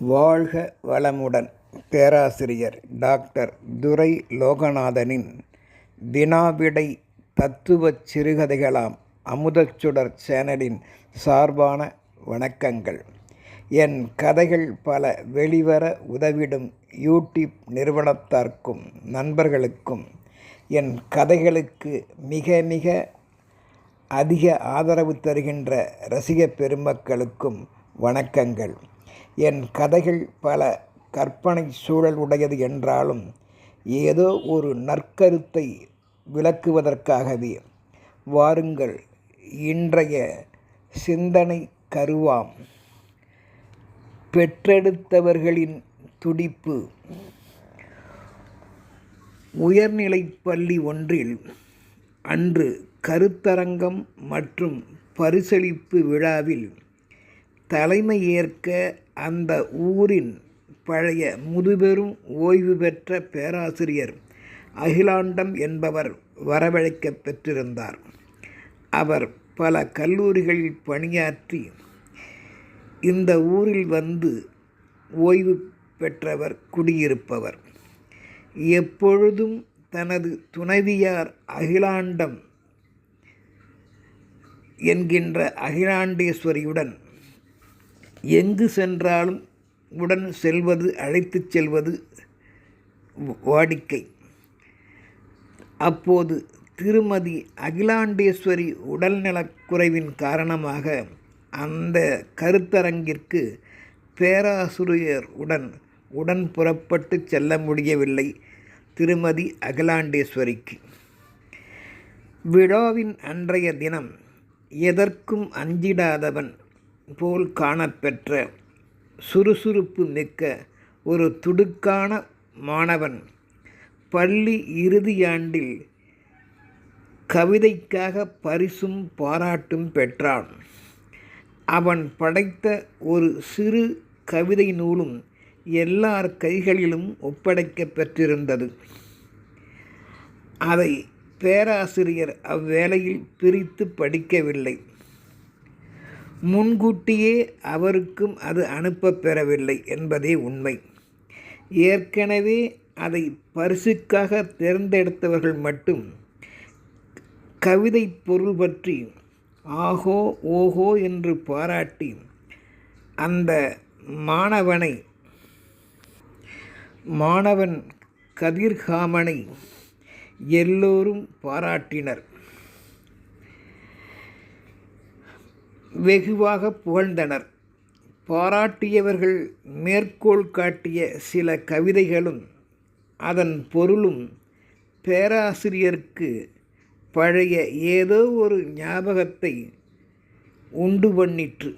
வாழ்க வளமுடன் பேராசிரியர் டாக்டர் துரை லோகநாதனின் வினாவிடை தத்துவச் சிறுகதைகளாம் அமுதச்சுடர் சேனலின் சார்பான வணக்கங்கள். என் கதைகள் பல வெளிவர உதவிடும் யூடியூப் நிறுவனத்தார்க்கும் நண்பர்களுக்கும் என் கதைகளுக்கு மிக மிக அதிக ஆதரவு தருகின்ற ரசிகப் பெருமக்களுக்கும் வணக்கங்கள். என் கதைகள் பல கற்பனை சூழல் உடையது என்றாலும் ஏதோ ஒரு நற்கருத்தை விளக்குவதற்காகவே. வாருங்கள் இன்றைய சிந்தனை கருவாம். பெற்றெடுத்தவர்களின் துடிப்பு. உயர்நிலைப் பள்ளி ஒன்றில் அன்று கருத்தரங்கம் மற்றும் பரிசளிப்பு விழாவில் தலைமையேற்க அந்த ஊரின் பழைய முதுபெரும் ஓய்வு பெற்ற பேராசிரியர் அகிலாண்டம் என்பவர் வரவழைக்கப் பெற்றிருந்தார். அவர் பல கல்லூரிகளில் பணியாற்றி இந்த ஊரில் வந்து ஓய்வு பெற்றவர் குடியிருப்பவர். எப்பொழுதும் தனது துணைவியார் அகிலாண்டம் என்கின்ற அகிலாண்டேஸ்வரியுடன் எங்கு சென்றாலும் உடன் செல்வது அழைத்துச் செல்வது வாடிக்கை. அப்போது திருமதி அகிலாண்டேஸ்வரி உடல்நலக்குறைவின் காரணமாக அந்த கருத்தரங்கிற்கு பேராசிரியர் உடன் உடன் புறப்பட்டு செல்ல முடியவில்லை திருமதி அகிலாண்டேஸ்வரிக்கு. விழாவின் அன்றைய தினம் எதற்கும் அஞ்சிடாதவன் போல் காணப்பெற்ற சுறுசுறுப்பு மிக்க ஒரு துடுக்கான மாணவன் பள்ளி இறுதியாண்டில் கவிதைக்காக பரிசும் பாராட்டும் பெற்றான். அவன் படைத்த ஒரு சிறு கவிதை நூலும் எல்லார் கைகளிலும் ஒப்படைக்கப் பெற்றிருந்தது. அதை பேராசிரியர் அவ்வேளையில் பிரித்து படிக்கவில்லை. முன்கூட்டியே அவருக்கும் அது அனுப்பப் பெறவில்லை என்பதே உண்மை. ஏற்கனவே அதை பரிசுக்காக தேர்ந்தெடுத்தவர்கள் மட்டும் கவிதை பொருள் பற்றி ஆஹோ ஓஹோ என்று பாராட்டி அந்த மாணவனை மாணவன் கதிர்காமனை எல்லோரும் பாராட்டினர். வெகுவாக புகழ்ந்தனர். பாராட்டியவர்கள் மேற்கோள் காட்டிய சில கவிதைகளும் அதன் பொருளும் பேராசிரியருக்கு பழைய ஏதோ ஒரு ஞாபகத்தை உண்டு பண்ணிற்று.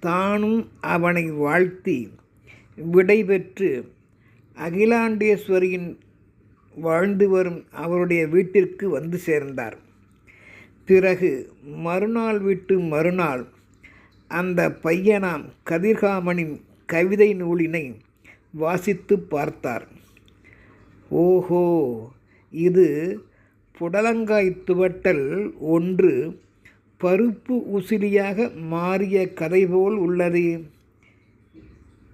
தானும் அவனை வாழ்த்தி விடைபெற்று அகிலாண்டேஸ்வரியின் வாழ்ந்து வரும் அவருடைய வீட்டிற்கு வந்து சேர்ந்தார். பிறகு மறுநாள் விட்டு மறுநாள் அந்த பையனாம் கதிர்காமனின் கவிதை நூலினை வாசித்து பார்த்தார். ஓஹோ இது புடலங்காய் துவட்டல் ஒன்று பருப்பு உசிலியாக மாறிய கதை போல் உள்ளது.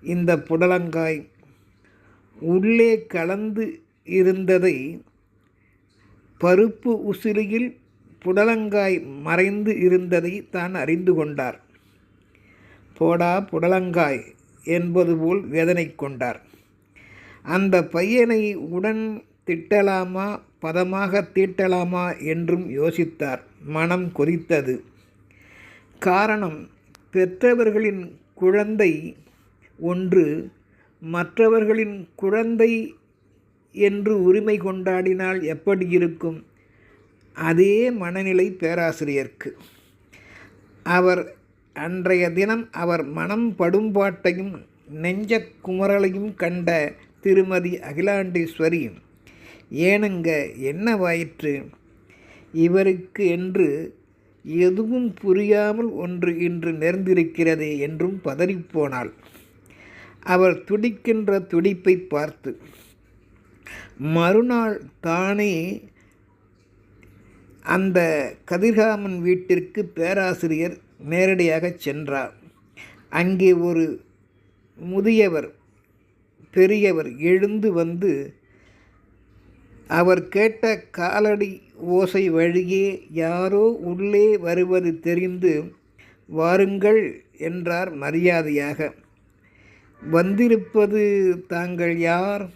இந்த புடலங்காய் உள்ளே கலந்து இருந்ததை பருப்பு உசிலியில் புடலங்காய் மறைந்து இருந்ததை தான் அறிந்து கொண்டார். போடா புடலங்காய் என்பது போல் வேதனை கொண்டார். அந்த பையனை உடன் திட்டலாமா பதமாக தீட்டலாமா என்றும் யோசித்தார். மனம் கொதித்தது. காரணம் பெற்றவர்களின் குழந்தை ஒன்று மற்றவர்களின் குழந்தை என்று உரிமை கொண்டாடினால் எப்படி இருக்கும்? அதே மனநிலை பேராசிரியருக்கு. அவர் அன்றைய தினம் அவர் மனம் படும்பாட்டையும் நெஞ்ச குமரலையும் கண்ட திருமதி அகிலாண்டேஸ்வரி ஏனுங்க என்னவாயிற்று இவருக்கு என்று எதுவும் புரியாமல் ஒன்று இன்று நேர்ந்திருக்கிறதே என்றும் பதறிப்போனாள். அவர் துடிக்கின்ற துடிப்பை பார்த்து மறுநாள் தானே அந்த கதிர்காமன் வீட்டிற்கு பேராசிரியர் நேரடியாக சென்றார். அங்கே ஒரு முதியவர் பெரியவர் எழுந்து வந்து அவர் கேட்ட காலடி ஓசை வழியே யாரோ உள்ளே வருவது தெரிந்து வாருங்கள் என்றார் மரியாதையாக. வந்திருப்பது தாங்கள் யார்?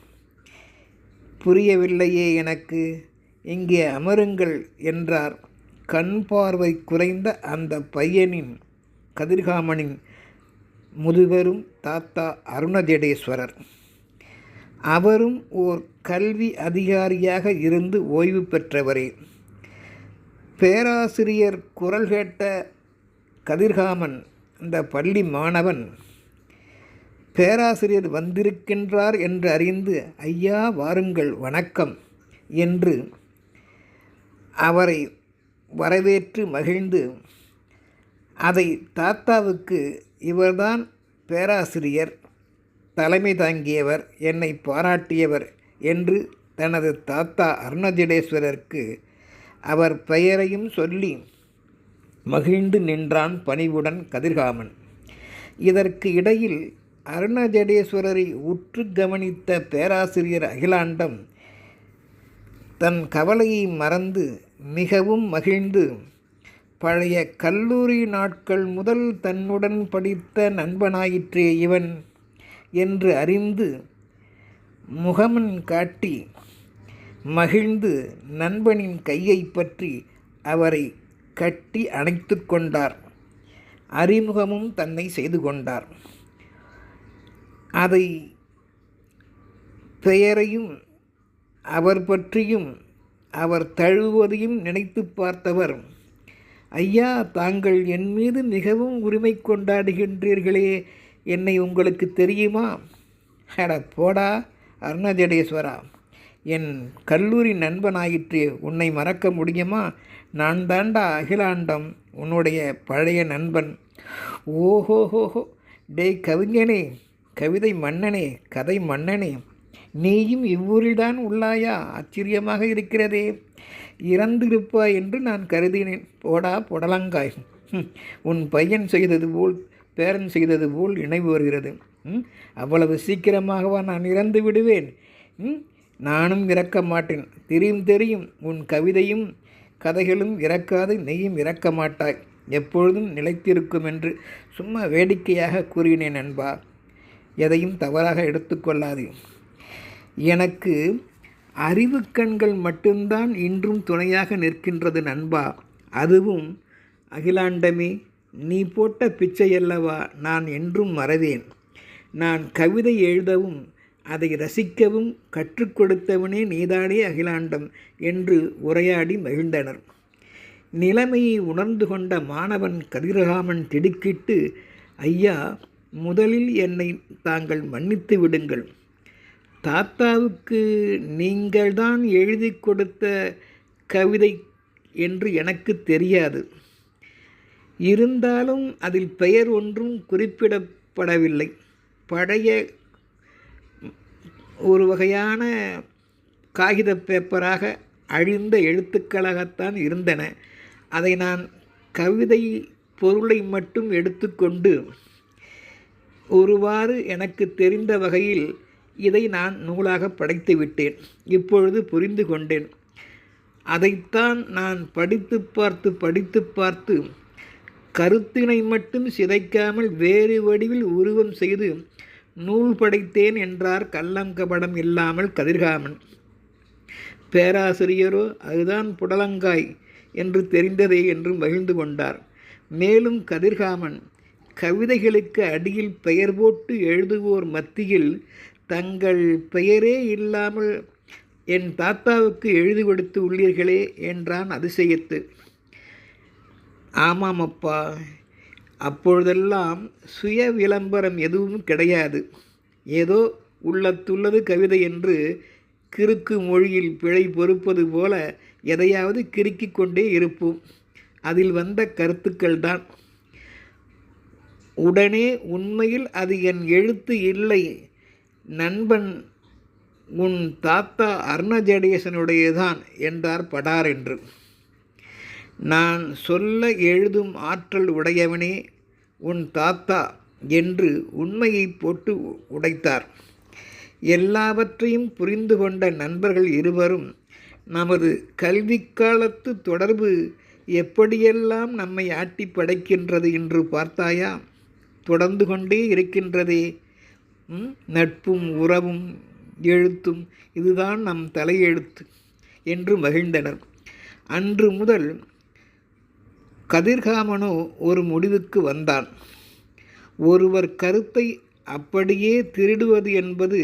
புரியவில்லையே எனக்கு. இங்கே அமருங்கள் என்றார். கண் பார்வை குறைந்த அந்த பையனின் கதிர்காமனின் முதுவரும் தாத்தா அருணஜடேஸ்வரர். அவரும் ஓர் கல்வி அதிகாரியாக இருந்து ஓய்வு பெற்றவரே. பேராசிரியர் குரல் கேட்ட கதிர்காமன் அந்த பள்ளி மாணவன் பேராசிரியர் வந்திருக்கின்றார் என்று அறிந்து ஐயா வாருங்கள் வணக்கம் என்று அவரை வரவேற்று மகிழ்ந்து அதை தாத்தாவுக்கு இவர்தான் பேராசிரியர் தலைமை தாங்கியவர் என்னை பாராட்டியவர் என்று தனது தாத்தா அருணஜடேஸ்வரருக்கு அவர் பெயரையும் சொல்லி மகிழ்ந்து நின்றான் பணிவுடன் கதிர்காமன். இதற்கு இடையில் அருணஜடேஸ்வரரை உற்று கவனித்த பேராசிரியர் அகிலாண்டம் தன் கவலையை மறந்து மிகவும் மகிழ்ந்து பழைய கல்லூரி நாட்கள் முதல் தன்னுடன் படித்த நண்பனாயிற்றே இவன் என்று அறிந்து முகமன் காட்டி மகிழ்ந்து நண்பனின் கையை பற்றி அவரை கட்டி அணைத்து கொண்டார். அறிமுகமும் தன்னை செய்து கொண்டார். அதை பெயரையும் அவர் பற்றியும் அவர் தழுவதையும் நினைத்து பார்த்தவர். ஐயா தாங்கள் என் மீது மிகவும் உரிமை கொண்டாடுகின்றீர்களே என்னை உங்களுக்கு தெரியுமா? அட போடா அருணஜடேஸ்வரா. என் கல்லூரி நண்பனாயிற்று உன்னை மறக்க முடியுமா? நான் தாண்டா அகிலாண்டம் உன்னுடைய பழைய நண்பன். ஓஹோஹோஹோ. டேய் கவிஞனே கவிதை மன்னனே கதை மன்னனே. நீயும் இவ்வூரில்தான் உள்ளாயா? ஆச்சரியமாக இருக்கிறதே. இறந்திருப்பாய் என்று நான் கருதினேன். போடா புடலங்காய். உன் பையன் செய்தது போல் பேரன் செய்தது போல் நினைவு வருகிறது. அவ்வளவு சீக்கிரமாகவா நான் இறந்து விடுவேன்? நானும் இறக்க மாட்டேன். தெரியும் தெரியும். உன் கவிதையும் கதைகளும் இறக்காது நெய்யும் இறக்க மாட்டாய். எப்பொழுதும் நிலைத்திருக்கும் என்று சும்மா வேடிக்கையாக கூறினேன் நண்பா எதையும் தவறாக எடுத்துக்கொள்ளாது. எனக்கு அறிவு கண்கள் மட்டும்தான் இன்றும் துணையாக நிற்கின்றது நண்பா. அதுவும் அகிலாண்டமே நீ போட்ட பிச்சையல்லவா நான் என்றும் மறவேன். நான் கவிதை எழுதவும் அதை ரசிக்கவும் கற்றுக் கொடுத்தவனே நீதானே அகிலாண்டம் என்று உரையாடி மகிழ்ந்தனர். நிலைமையை உணர்ந்து கொண்ட மாணவன் கதிரகாமன் திடுக்கிட்டு ஐயா முதலில் என்னை தாங்கள் மன்னித்து விடுங்கள். தாத்தாவுக்கு நீங்கள்தான் எழுதி கொடுத்த கவிதை என்று எனக்கு தெரியாது. இருந்தாலும் அதில் பெயர் ஒன்றும் குறிப்பிடப்படவில்லை. பழைய ஒரு வகையான காகித பேப்பராக அழிந்த எழுத்துக்களாகத்தான் இருந்தன. அதை நான் கவிதை பொருளை மட்டும் எடுத்துக்கொண்டு ஒருவாறு எனக்கு தெரிந்த வகையில் இதை நான் நூலாக படைத்து விட்டேன். இப்பொழுது புரிந்து கொண்டேன். அதைத்தான் நான் படித்து பார்த்து படித்து பார்த்து கருத்தினை மட்டும் சிதைக்காமல் வேறு வடிவில் உருவம் செய்து நூல் படைத்தேன் என்றார் கள்ளம் கபடம் இல்லாமல் கதிர்காமன். பேராசிரியரோ அதுதான் புடலங்காய் என்று தெரிந்ததே என்று மகிழ்ந்து கொண்டார். மேலும் கதிர்காமன் கவிதைகளுக்கு அடியில் பெயர் போட்டு எழுதுவோர் மத்தியில் தங்கள் பெயரே இல்லாமல் என் தாத்தாவுக்கு எழுதி கொடுத்து உள்ளீர்களே என்றான் அதிசயத்து. ஆமாம் அப்பா அப்பொழுதெல்லாம் சுய விளம்பரம் எதுவும் கிடையாது. ஏதோ உள்ளத்துள்ளது கவிதை என்று கிறுக்கு மொழியில் பிழை பொறுப்பது போல எதையாவது கிறுக்கிக் கொண்டே இருப்போம். அதில் வந்த கருத்துக்கள் தான் உடனே உண்மையில் அது என் எழுத்து இல்லை. நண்பன் உன் தாத்தா அருணஜடேசனுடையதான் என்றார் படார் என்று நான் சொல்ல எழுதும் ஆற்றல் உடையவனே உன் தாத்தா என்று உண்மையை போட்டு உடைத்தார். எல்லாவற்றையும் புரிந்து கொண்ட நண்பர்கள் இருவரும் நமது கல்விக்காலத்து தொடர்பு எப்படியெல்லாம் நம்மை ஆட்டி படைக்கின்றது என்று பார்த்தாயா? தொடர்ந்து கொண்டே இருக்கின்றதே நட்பும் உறவும் எழுத்தும் இதுதான் நம் தலையெழுத்து என்று மகிழ்ந்தனர். அன்று முதல் கதிர்காமனோ ஒரு முடிவுக்கு வந்தான். ஒருவர் கருத்தை அப்படியே திருடுவது என்பது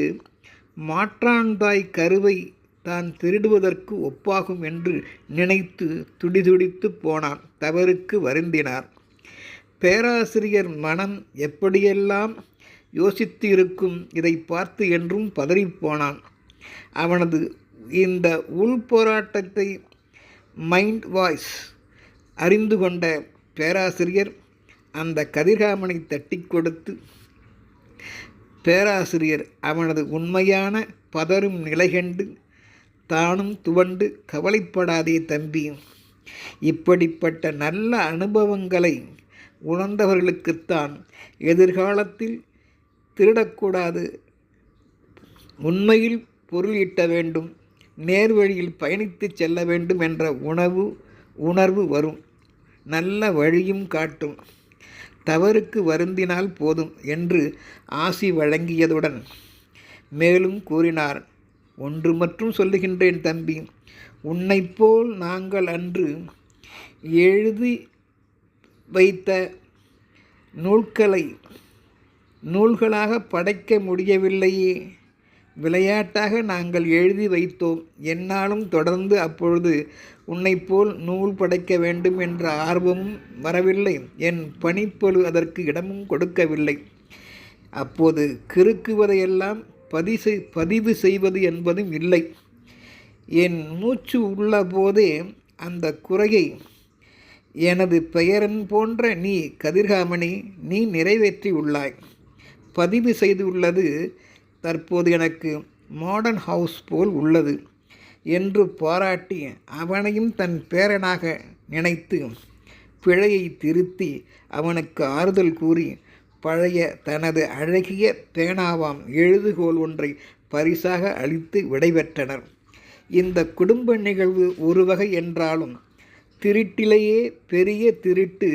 மாற்றான்தாய் கருவை தான் திருடுவதற்கு ஒப்பாகும் என்று நினைத்து துடிதுடித்து போனான். தவறுக்கு வருந்தினார். பேராசிரியர் மனம் எப்படியெல்லாம் யோசித்து இருக்கும் இதை பார்த்து என்றும் பதறிப்போனான். அவனது இந்த உள் போராட்டத்தை மைண்ட் வாய்ஸ் அறிந்து கொண்ட பேராசிரியர் அந்த கதிர்காமனை தட்டி கொடுத்து பேராசிரியர் அவனது உண்மையான பதறும் நிலை கண்டு தானும் துவண்டு கவலைப்படாதே தம்பி. இப்படிப்பட்ட நல்ல அனுபவங்களை உணர்ந்தவர்களுக்குத்தான் எதிர்காலத்தில் திருடக்கூடாது. உண்மையில் பொருள் ஈட்ட வேண்டும். நேர்வழியில் பயணித்து செல்ல வேண்டும் என்ற உணவு உணர்வு வரும். நல்ல வழியும் காட்டும். தவறுக்கு வருந்தினால் போதும் என்று ஆசி வழங்கியதுடன் மேலும் கூறினார். ஒன்று மற்றும் சொல்லுகின்றேன் தம்பி. உன்னைப்போல் நாங்கள் அன்று எழுதி வைத்த நூல்களை நூல்களாக படைக்க முடியவில்லையே. விளையாட்டாக நாங்கள் எழுதி வைத்தோம். என்னாலும் தொடர்ந்து அப்பொழுது உன்னைப் போல் நூல் படைக்க வேண்டும் என்ற ஆர்வமும் வரவில்லை. என் பணிப்பொழு அதற்கு இடமும் கொடுக்கவில்லை. அப்போது கிறுக்குவதையெல்லாம் பதிசு பதிவு செய்வது என்பதும் இல்லை. என் மூச்சு உள்ள போதே அந்த குறையை எனது பெயரன் போன்ற நீ கதிர்காமணி நீ நிறைவேற்றி உள்ளாய். பதிவு செய்துள்ளது. தற்போது எனக்கு மாடர்ன் ஹவுஸ் போல் உள்ளது என்று பாராட்டி அவனையும் தன் பேரனாக நினைத்து பிழையை திருத்தி அவனுக்கு ஆறுதல் கூறி பழைய தனது அழகிய பேனாவாம் எழுதுகோல் ஒன்றை பரிசாக அளித்து விடைபெற்றனர். இந்த குடும்ப நிகழ்வு ஒரு வகை என்றாலும் திருட்டிலேயே பெரிய திருட்டு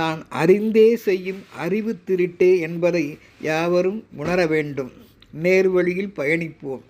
தான் அறிந்தே செய்யும் அறிவு திருட்டே என்பதை யாவரும் உணர வேண்டும் நேர்வழியில் பயணிப்போம்.